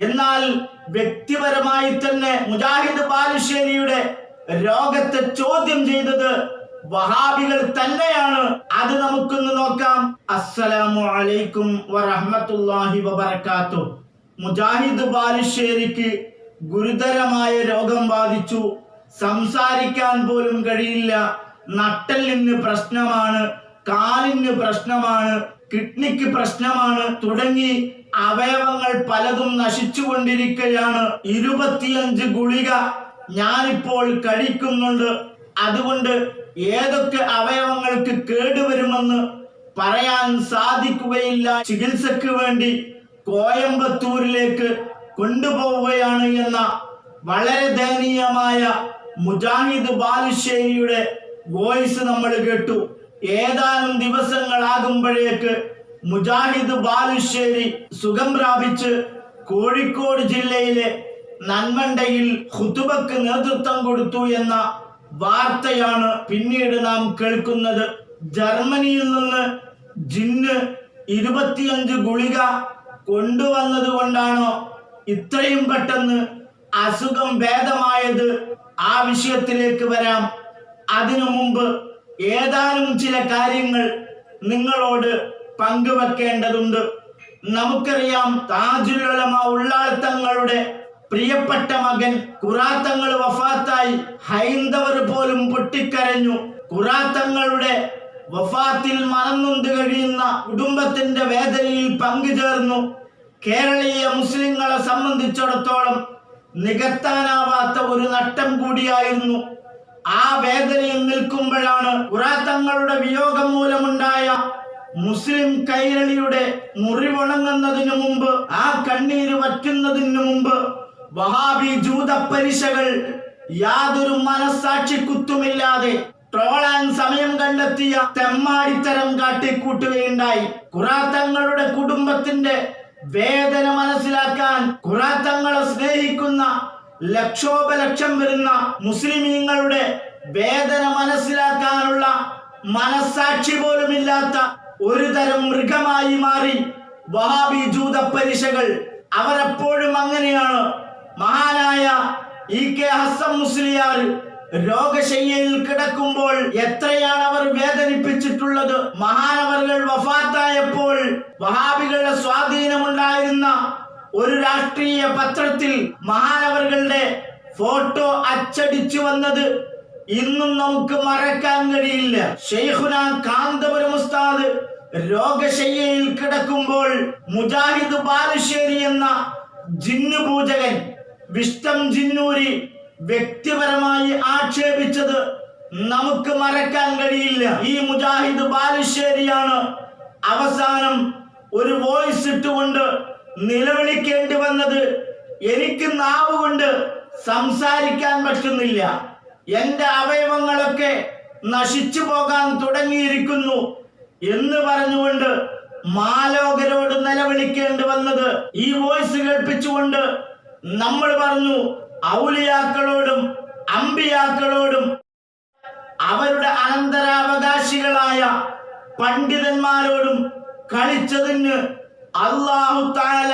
എന്നാൽ വ്യക്തിപരമായി തന്നെ മുജാഹിദ് ബാലുശ്ശേരിയുടെ രോഗത്തെ ചോദ്യം ചെയ്തത് വഹാബികൾ തന്നെയാണ്. അത് നമുക്കൊന്ന് നോക്കാം. അസ്സലാമു അലൈക്കും വറഹ്മത്തുള്ളാഹി വബർക്കാത്തു മുജാഹിദ് ബാലുശ്ശേരിക്ക് ഗുരുതരമായ രോഗം ബാധിച്ചു. സംസാരിക്കാൻ പോലും കഴിയില്ല. നട്ടലിന് പ്രശ്നമാണ് കാലിന് പ്രശ്നമാണ് കിഡ്നിക്ക് പ്രശ്നമാണ് തുടങ്ങി അവയവങ്ങൾ പലതും നശിച്ചുകൊണ്ടിരിക്കുകയാണ് ഇരുപത്തിയഞ്ച് ഗുളിക ഞാനിപ്പോൾ കഴിക്കുന്നുണ്ട്. അതുകൊണ്ട് ഏതൊക്കെ അവയവങ്ങൾക്ക് കേടുവരുമെന്ന് പറയാൻ സാധിക്കുകയില്ല. ചികിത്സക്ക് വേണ്ടി കോയമ്പത്തൂരിലേക്ക് കൊണ്ടുപോവുകയാണ് എന്ന വളരെ ദയനീയമായ മുജാഹിദ് ബാലുശ്ശേരിയുടെ വോയിസ് നമ്മൾ കേട്ടു. ഏതാനും ദിവസങ്ങളാകുമ്പോഴേക്ക് മുജാഹിദ് ബാലുശ്ശേരി സുഖം പ്രാപിച്ച് കോഴിക്കോട് ജില്ലയിലെ നന്മണ്ടയിൽ ഹുതുബക്ക് നേതൃത്വം കൊടുത്തു എന്ന വാർത്തയാണ് പിന്നീട് നാം കേൾക്കുന്നത്. ജർമ്മനിയിൽ നിന്ന് ജിന്ന് ഇരുപത്തിയഞ്ച് ഗുളിക കൊണ്ടുവന്നത് കൊണ്ടാണോ ഇത്രയും പെട്ടെന്ന് അസുഖം ഭേദമായത്. ആ വിഷയത്തിലേക്ക് വരാം. അതിനു മുമ്പ് ഏതാനും ചില കാര്യങ്ങൾ നിങ്ങളോട് പങ്കുവെക്കേണ്ടതുണ്ട്. നമുക്കറിയാം താജുൽ ഉലമ ഉള്ളാൾ തങ്ങളുടെ പ്രിയപ്പെട്ട മകൻ കുറാത്തങ്ങൾ വഫാത്തായി ഹൈന്ദവർ പോലും പൊട്ടിക്കരഞ്ഞു. കുറാത്തങ്ങളുടെ വഫാത്തിൽ മറന്നുണ്ട് കഴിയുന്ന കുടുംബത്തിന്റെ വേദനയിൽ പങ്കുചേർന്നു. കേരളീയ മുസ്ലിങ്ങളെ സംബന്ധിച്ചിടത്തോളം നികത്താനാവാത്ത ഒരു നട്ടം കൂടിയായിരുന്നു. ആ വേദനയിൽ നിൽക്കുമ്പോഴാണ് കുറാത്തങ്ങളുടെ വിയോഗം മൂലമുണ്ടായ മുസ്ലിം കൈരളിയുടെ മുറിവുണങ്ങുന്നതിനു മുമ്പ് ആ കണ്ണീര് വറ്റുന്നതിനു മുമ്പ് വഹാബി ജൂത പരിശകൾ യാതൊരു മനസ്സാക്ഷി കുത്തുമില്ലാതെ ട്രോളാൻ സമയം കണ്ടെത്തിയ തെമ്മാടിത്തരം കാട്ടിക്കൂട്ടുകയുണ്ടായി. കുറാത്തങ്ങളുടെ കുടുംബത്തിന്റെ വേദന മനസ്സിലാക്കാൻ കുറാത്തങ്ങളെ സ്നേഹിക്കുന്ന ലക്ഷോപലക്ഷം വരുന്ന മുസ്ലിമീങ്ങളുടെ വേദന മനസ്സിലാക്കാനുള്ള മനസ്സാക്ഷി പോലുമില്ലാത്ത ഒരു തരം മൃഗമായി മാറി വഹാബി ജൂത പരിശകൾ അവരെപ്പോഴും അങ്ങനെയാണ്. മഹാനായ ഇ കെ ഹസൻ മുസ്ലിയാർ രോഗശയ്യയിൽ കിടക്കുമ്പോൾ എത്രയാണ് അവർ വേദനിപ്പിച്ചിട്ടുള്ളത്? മഹാനവറുകൾ വഫാത്തായപ്പോൾ വഹാബികളുടെ സ്വാധീനമുണ്ടായിരുന്ന ഒരു രാഷ്ട്രീയ പത്രത്തിൽ മഹാനവറുകളുടെ ഫോട്ടോ അച്ചടിച്ചു വന്നത് ഇന്നും നമുക്ക് മറക്കാൻ കഴിയില്ല. ഷെയ്ഖുന കാന്തപുരം ഉസ്താദ് രോഗശയ്യയിൽ കിടക്കുമ്പോൾ മുജാഹിദ് ബാലുശ്ശേരി എന്ന ജിന്നു പൂജകൻ വിഷ്ടം ജിന്നൂരി വ്യക്തിപരമായി ആക്ഷേപിച്ചത് നമുക്ക് മറക്കാൻ കഴിയില്ല. ഈ മുജാഹിദ് ബാലുശ്ശേരിയാണ് അവസാനം ഒരു വോയിസ് ഇട്ടുകൊണ്ട് നിലവിളിക്കേണ്ടി വന്നത്. എനിക്ക് നാവ് കൊണ്ട് സംസാരിക്കാൻ പറ്റുന്നില്ല. എന്റെ അവയവങ്ങളൊക്കെ നശിച്ചു പോകാൻ തുടങ്ങിയിരിക്കുന്നു എന്ന് പറഞ്ഞുകൊണ്ട് മാലോകരോട് നിലവിളിക്കേണ്ടി വന്നത് ഈ വോയിസ് കേൾപ്പിച്ചുകൊണ്ട് നമ്മൾ പറഞ്ഞു ഔലിയാക്കളോടും അമ്പിയാക്കളോടും അവരുടെ അനന്തരാവകാശികളായ പണ്ഡിതന്മാരോടും കളിച്ചതിന് അള്ളാഹു താല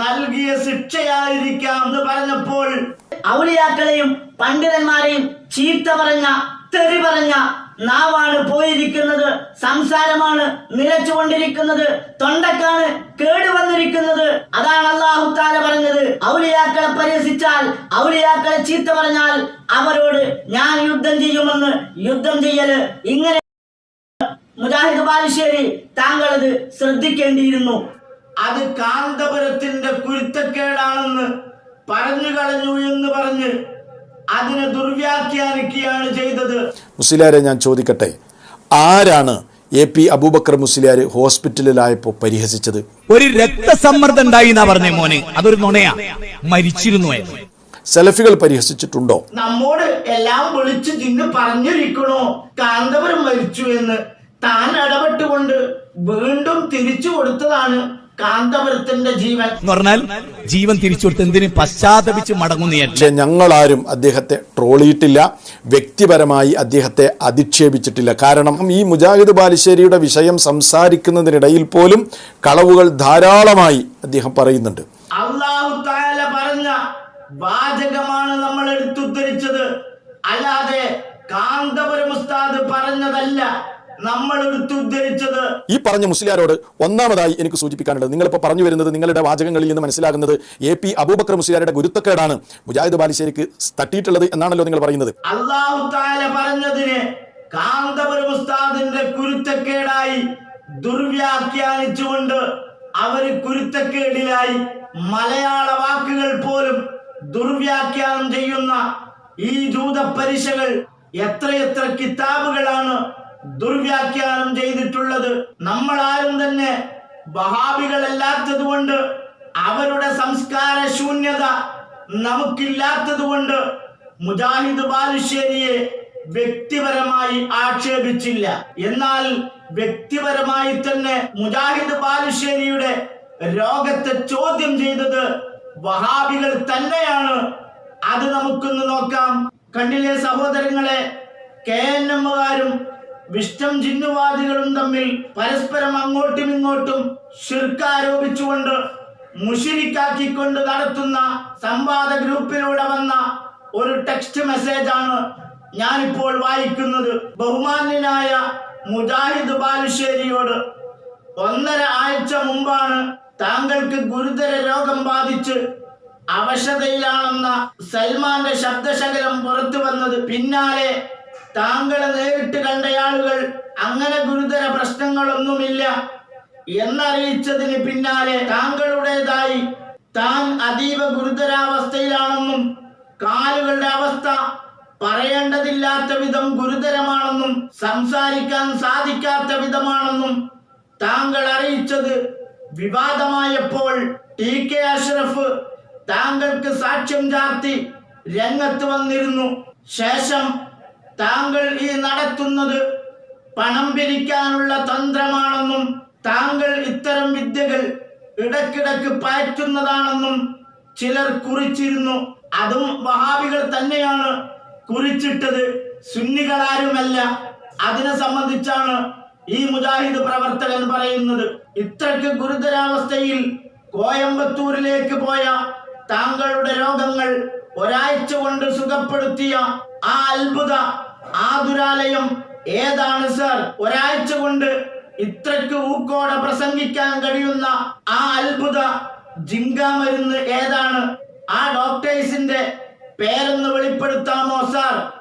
നൽകിയ ശിക്ഷയായിരിക്കാം എന്ന് പറഞ്ഞപ്പോൾ ഔലിയാക്കളെയും പണ്ഡിതന്മാരെയും ചീത്ത പറഞ്ഞ തെറി പറഞ്ഞ നാവാണ് പോയിരിക്കുന്നത് സംസാരമാണ് നിലച്ചുകൊണ്ടിരിക്കുന്നത് തൊണ്ടക്കാണ് കേടുവന്നിരിക്കുന്നത്. അതാണ് അള്ളാഹു താല പറഞ്ഞത്. ഔലിയാക്കളെ പരിഹസിച്ചാൽ ഔലിയാക്കളെ ചീത്ത പറഞ്ഞാൽ അവരോട് ഞാൻ യുദ്ധം ചെയ്യുമെന്ന് യുദ്ധം ചെയ്യൽ. ഇങ്ങനെ മുജാഹിദ് ബാലുശ്ശേരി താങ്കളത് ശ്രദ്ധിക്കേണ്ടിയിരുന്നു. അത് കാന്തപുരത്തിന്റെ കുരുത്തക്കേടാണെന്ന് പറഞ്ഞു കളഞ്ഞു എന്ന് പറഞ്ഞ് അതിനെ ദുർവ്യാഖ്യാനിക്കുകയാണ് ചെയ്തത്. മുസ്ലിയാരെ ഞാൻ ചോദിക്കട്ടെ ആരാണ് എ പി അബൂബക്കർ മുസ്ലിയാർ ഹോസ്പിറ്റലിലായപ്പോ പരിഹസിച്ചത്? ഒരു രക്തസമ്മർദ്ദം ഉണ്ടായി എന്നാ പറഞ്ഞേ മോനെ. അതൊരു നുണയാ. മരിച്ചിരുന്നു സെലഫികൾ പരിഹസിച്ചിട്ടുണ്ടോ? നമ്മോട് എല്ലാം വിളിച്ച് ചിന്ന് പറഞ്ഞിരിക്കണോ? കാന്തപുരം മരിച്ചു എന്ന്. താൻ ഇടപെട്ടുകൊണ്ട് വീണ്ടും തിരിച്ചു കൊടുത്തതാണ്. കാന്തപുരത്തിന്റെ ജീവൻ. എന്ന് പറഞ്ഞാൽ ജീവൻ തിരിച്ചു കൊടുത്ത് എന്തിന് പശ്ചാത്തപിച്ച് മടങ്ങുന്നയല്ല പക്ഷേ ഞങ്ങളാരും അദ്ദേഹത്തെ ട്രോളിയിട്ടില്ല. വ്യക്തിപരമായി അദ്ദേഹത്തെ അധിക്ഷേപിച്ചിട്ടില്ല. കാരണം ഈ മുജാഹിദ് ബാലുശ്ശേരിയുടെ വിഷയം സംസാരിക്കുന്നതിനിടയിൽ പോലും കളവുകൾ ധാരാളമായി അദ്ദേഹം പറയുന്നുണ്ട്. അള്ളാഹു താല വാചകമാണ് നമ്മൾ എടുത്തുദ്ധരിച്ചത്. അല്ലാതെ കാന്തപുരം ഉസ്താദ് പറഞ്ഞതല്ല. നമ്മൾ എടുത്തുദ്ധരിച്ചത് ഈ പറഞ്ഞ മുസ്ലിയാരോട് ഒന്നാമതായി എനിക്ക് സൂചിപ്പിക്കാനുള്ളത്. നിങ്ങളിപ്പോൾ പറഞ്ഞു വരുന്നത് നിങ്ങളുടെ വാചകങ്ങളിൽ നിന്ന് മനസ്സിലാകുന്നത് എ പി അബൂബക്കർ മുസ്ലിയാരുടെ ഗുരുത്തക്കേടാണ് മുജാഹിദ് ബാലിശ്ശേരിക്ക് തട്ടിയിട്ടുള്ളത് എന്നാണല്ലോ നിങ്ങൾ പറയുന്നത്. അള്ളാഹു താല പറഞ്ഞതിന് കാന്തപുരം ഉസ്താദിന്റെ കുരുത്തക്കേടായി ദുർവ്യാഖ്യാനിച്ചുകൊണ്ട് അവർ കുരുത്തക്കേടിലായി മലയാള വാക്കുകൾ പോലും ദുർവ്യാഖ്യാനം ചെയ്യുന്ന ഈ ജൂതപരിശകൾ എത്രയെത്ര കിതാബുകളാണ് ദുർവ്യാഖ്യാനം ചെയ്തിട്ടുള്ളത് നമ്മൾ ആരും തന്നെ വഹാബികളല്ലാത്തത് കൊണ്ട് അവരുടെ സംസ്കാര ശൂന്യത നമുക്കില്ലാത്തത് കൊണ്ട് മുജാഹിദ് ബാലുശ്ശേരിയെ വ്യക്തിപരമായി ആക്ഷേപിച്ചില്ല. എന്നാൽ വ്യക്തിപരമായി തന്നെ മുജാഹിദ് ബാലുശ്ശേരിയുടെ രോഗത്തെ ചോദ്യം ചെയ്തത് വഹാബികൾ തന്നെയാണ്. അത് നമുക്കൊന്ന് നോക്കാം. കണ്ടില്ലേ സഹോദരങ്ങളെ കെ എൻ എമ്മുകാരും വിഷ്ടം ജിന്നുവാദികളും തമ്മിൽ പരസ്പരം അങ്ങോട്ടും ഇങ്ങോട്ടും ഷിർക്ക് ആരോപിച്ചുകൊണ്ട് മുഷിരിക്കാക്കിക്കൊണ്ട് നടത്തുന്ന സംവാദ ഗ്രൂപ്പിലൂടെ വന്ന ഒരു ടെക്സ്റ്റ് മെസ്സേജ് ആണ് ഞാനിപ്പോൾ വായിക്കുന്നത്. ബഹുമാന്യനായ മുജാഹിദ് ബാലുശ്ശേരിയോട് ഒന്നര ആഴ്ച മുമ്പാണ് താങ്കൾക്ക് ഗുരുതര രോഗം ബാധിച്ച് അവശതയിലാണെന്ന സൽമാന്റെ ശബ്ദശകലം പുറത്തു വന്നത് പിന്നാലെ താങ്കളെ നേരിട്ട് കണ്ടയാളുകൾ അങ്ങനെ ഗുരുതര പ്രശ്നങ്ങളൊന്നുമില്ല. എന്നറിയിച്ചതിന് പിന്നാലെ താങ്കളുടേതായി താൻ അതീവ ഗുരുതരാവസ്ഥയിലാണെന്നും കാലുകളുടെ അവസ്ഥ പറയേണ്ടതില്ലാത്ത വിധം ഗുരുതരമാണെന്നും സംസാരിക്കാൻ സാധിക്കാത്ത വിധമാണെന്നും താങ്കൾ അറിയിച്ചത് വിവാദമായപ്പോൾ ടി കെ അഷ്റഫ് താങ്കൾക്ക് സാക്ഷ്യം ചാർത്തി രംഗത്ത് വന്നിരുന്നു. ശേഷം താങ്കൾ ഈ നടത്തുന്നത് പണം പിരിക്കാനുള്ള തന്ത്രമാണെന്നും താങ്കൾ ഇത്തരം വിദ്യകൾ ഇടക്കിടക്ക് പയറ്റുന്നതാണെന്നും ചിലർ കുറിച്ചിരുന്നു. അതും വഹാബികൾ തന്നെയാണ് കുറിച്ചിട്ടത്. സുന്നികളാരുമല്ല. അതിനെ സംബന്ധിച്ചാണ് ഈ മുജാഹിദ് പ്രവർത്തകൻ പറയുന്നത്. ഇത്രയ്ക്ക് ഗുരുതരാവസ്ഥയിൽ കോയമ്പത്തൂരിലേക്ക് പോയ താങ്കളുടെ രോഗങ്ങൾ ഒരാഴ്ച കൊണ്ട് സുഖപ്പെടുത്തിയ ആ അത്ഭുത ആതുരാലയം ഏതാണ് സർ? ഒരാഴ്ച കൊണ്ട് ഇത്രയ്ക്ക് ഊക്കോടെ പ്രസംഗിക്കാൻ കഴിയുന്ന ആ അത്ഭുത ജിങ്ക മരുന്ന് ഏതാണ്? ആ ഡോക്ടേഴ്സിന്റെ പേരെന്ന് വെളിപ്പെടുത്താമോ സാർ?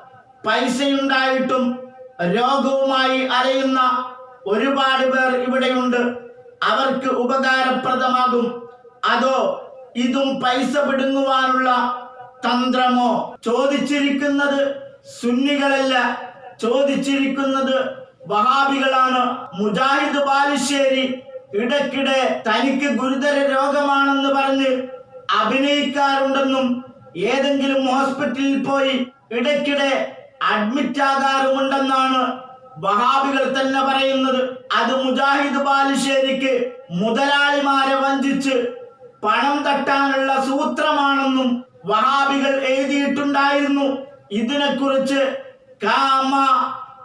പൈസയുണ്ടായിട്ടും രോഗവുമായി അലയുന്ന ഒരുപാട് പേർ ഇവിടെയുണ്ട്. അവർക്ക് ഉപകാരപ്രദമാകും. അതോ ഇതും പൈസ പിടുങ്ങുവാനുള്ള തന്ത്രമോ? ചോദിച്ചിരിക്കുന്നത് സുന്നികളല്ല ചോദിച്ചിരിക്കുന്നത് വഹാബികളാണ്. മുജാഹിദ് ബാലുശ്ശേരി ഇടയ്ക്കിടെ തനിക്ക് ഗുരുതര രോഗമാണെന്ന് പറഞ്ഞ് അഭിനയിക്കാറുണ്ടെന്നും ഏതെങ്കിലും ഹോസ്പിറ്റലിൽ പോയി ഇടയ്ക്കിടെ അഡ്മിറ്റ് ആകാറുമുണ്ടെന്നാണ് വഹാബികൾ തന്നെ പറയുന്നത്. അത് മുജാഹിദ് ബാലുശ്ശേരിക്ക് മുതലാളിമാരെ വഞ്ചിച്ച് പണം തട്ടാനുള്ള സൂത്രമാണെന്നും വഹാബികൾ എഴുതിയിട്ടുണ്ടായിരുന്നു. ഇതിനെക്കുറിച്ച് കാമ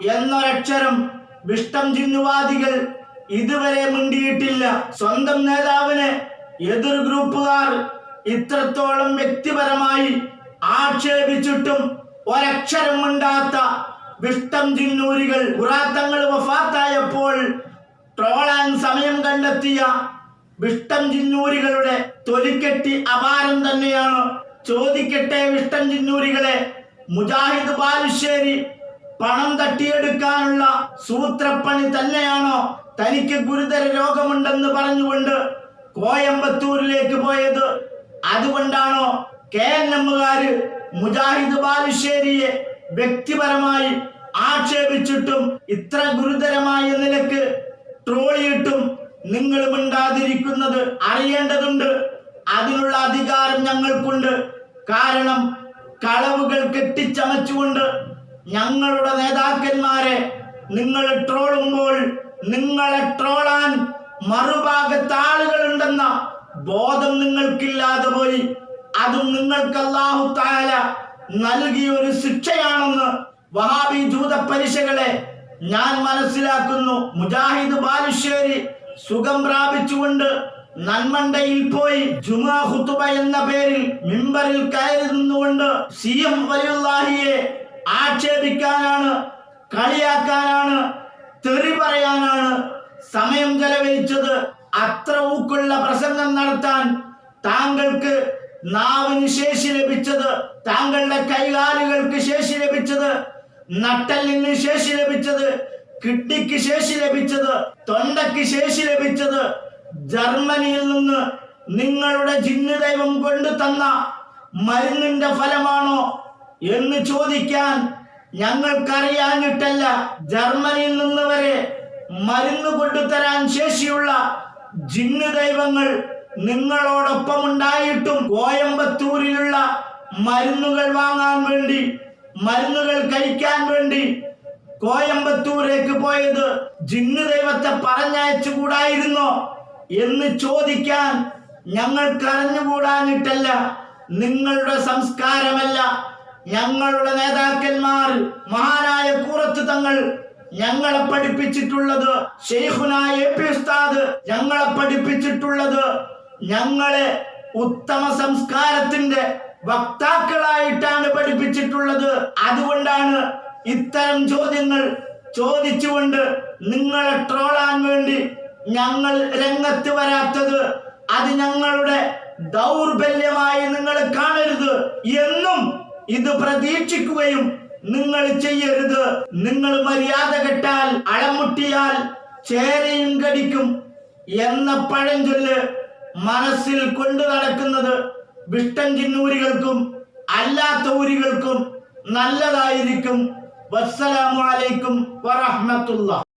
എന്നൊരക്ഷരം വിഷ്ടം ചിന്നുവാദികൾ ഇതുവരെ മിണ്ടിയിട്ടില്ല. സ്വന്തം നേതാവിനെ എതിർ ഗ്രൂപ്പുകാർ ഇത്രത്തോളം വ്യക്തിപരമായി ആക്ഷേപിച്ചിട്ടും ഒരക്ഷരം മിണ്ടാത്ത വിഷ്ടം ചിന്നൂരികൾ പുറാത്തങ്ങൾ വഫാത്തായപ്പോൾ ട്രോളാൻ സമയം കണ്ടെത്തിയ വിഷ്ടം ചിന്നൂരികളുടെ തൊലിക്കെട്ടി അപാരം തന്നെയാണ്. ചോദിക്കട്ടെ വിഷ്ടം ജിന്നൂരികളെ മുജാഹിദ് ബാലുശ്ശേരി പണം തട്ടിയെടുക്കാനുള്ള സൂത്രപ്പണി തന്നെയാണോ? തനിക്ക് ഗുരുതര രോഗമുണ്ടെന്ന് പറഞ്ഞുകൊണ്ട് കോയമ്പത്തൂരിലേക്ക് പോയത്. അതുകൊണ്ടാണോ കെ എൻ എമ്മുകാര് മുജാഹിദ് ബാലുശ്ശേരിയെ വ്യക്തിപരമായി ആക്ഷേപിച്ചിട്ടും ഇത്ര ഗുരുതരമായ നിലയ്ക്ക് ട്രോളിയിട്ടും നിങ്ങൾ മിണ്ടാതിരിക്കുന്നത് അറിയേണ്ടതുണ്ട്. അതിനുള്ള അധികാരം ഞങ്ങൾക്കുണ്ട്. കാരണം കളവുകൾ കെട്ടിച്ചമച്ചുകൊണ്ട് ഞങ്ങളുടെ നേതാക്കന്മാരെ നിങ്ങൾ ട്രോളുമ്പോൾ നിങ്ങളെ ട്രോളാൻ മറുഭാഗത്ത് ആളുകളുണ്ടെന്ന ബോധം നിങ്ങൾക്കില്ലാതെ പോയി. അതും നിങ്ങൾക്ക് അല്ലാഹു താല നൽകിയ ഒരു ശിക്ഷയാണെന്ന് വഹാബി ജൂത പരീക്ഷകളെ ഞാൻ മനസ്സിലാക്കുന്നു. മുജാഹിദ് ബാലുശ്ശേരി സുഖം പ്രാപിച്ചുകൊണ്ട് നന്മണ്ടയിൽ പോയി ജുമാ ഹുത്തുബ എന്ന പേരിൽ മിമ്പറിൽ കയറി നിന്നുകൊണ്ട് സി എം വലിയുള്ളാഹിയെ ആക്ഷേപിക്കാനാണ് കളിയാക്കാനാണ് തെറി പറയാനാണ് സമയം ചെലവഴിച്ചത്. അത്ര ഊക്കുള്ള പ്രസംഗം നടത്താൻ താങ്കൾക്ക് നാവിന് ശേഷി ലഭിച്ചത് താങ്കളുടെ കൈകാലുകൾക്ക് ശേഷി ലഭിച്ചത് നട്ടലിന് ശേഷി ലഭിച്ചത് കിഡ്നിക്ക് ശേഷി ലഭിച്ചത് തൊണ്ടയ്ക്ക് ശേഷി ലഭിച്ചത് ജർമ്മനിയിൽ നിന്ന് നിങ്ങളുടെ ജിന്ന് ദൈവം കൊണ്ടു തന്ന മരുന്നിന്റെ ഫലമാണോ എന്ന് ചോദിക്കാൻ ഞങ്ങൾക്കറിയാഞ്ഞിട്ടല്ല ജർമ്മനിയിൽ നിന്ന് വരെ മരുന്ന് കൊണ്ടുതരാൻ ശേഷിയുള്ള ജിന്ന് ദൈവങ്ങൾ നിങ്ങളോടൊപ്പം ഉണ്ടായിട്ടും കോയമ്പത്തൂരിലുള്ള മരുന്നുകൾ വാങ്ങാൻ വേണ്ടി മരുന്നുകൾ കഴിക്കാൻ വേണ്ടി കോയമ്പത്തൂരേക്ക് പോയത് ജിന്ന് ദൈവത്തെ പറഞ്ഞയച്ചു കൂടായിരുന്നോ എന്ന് ചോദിക്കാൻ ഞങ്ങൾ കരഞ്ഞുകൂടാനിട്ടല്ല നിങ്ങളുടെ സംസ്കാരമല്ല. ഞങ്ങളുടെ നേതാക്കന്മാർ മഹാനായ കൂറത്ത് തങ്ങൾ ഞങ്ങളെ പഠിപ്പിച്ചിട്ടുള്ളത് ഷെയ്ഖുനായ പി ഉസ്താദ് ഞങ്ങളെ പഠിപ്പിച്ചിട്ടുള്ളത് ഞങ്ങളെ ഉത്തമ സംസ്കാരത്തിന്റെ വക്താക്കളായിട്ടാണ് പഠിപ്പിച്ചിട്ടുള്ളത്. അതുകൊണ്ടാണ് ഇത്തരം ചോദ്യങ്ങൾ ചോദിച്ചുകൊണ്ട് നിങ്ങളെ ട്രോളാൻ വേണ്ടി ഞങ്ങൾ രംഗത്ത് വരാത്തത് അത് ഞങ്ങളുടെ ദൗർബല്യമായി നിങ്ങൾ കാണരുത് എന്നും ഇത് പ്രതീക്ഷിക്കുകയും നിങ്ങൾ ചെയ്യരുത്. നിങ്ങൾ മര്യാദ കെട്ടാൽ അളമുട്ടിയാൽ ചേരയും കടിക്കും എന്ന പഴഞ്ചൊല്ല് മനസ്സിൽ കൊണ്ടു നടക്കുന്നത് വിഷ്ടം ചിന്നൂരികൾക്കും അല്ലാത്ത ഊരികൾക്കും നല്ലതായിരിക്കും. വസ്സലാമലൈക്കും അലൈക്കും വറഹ്മത്തുള്ളാഹ്.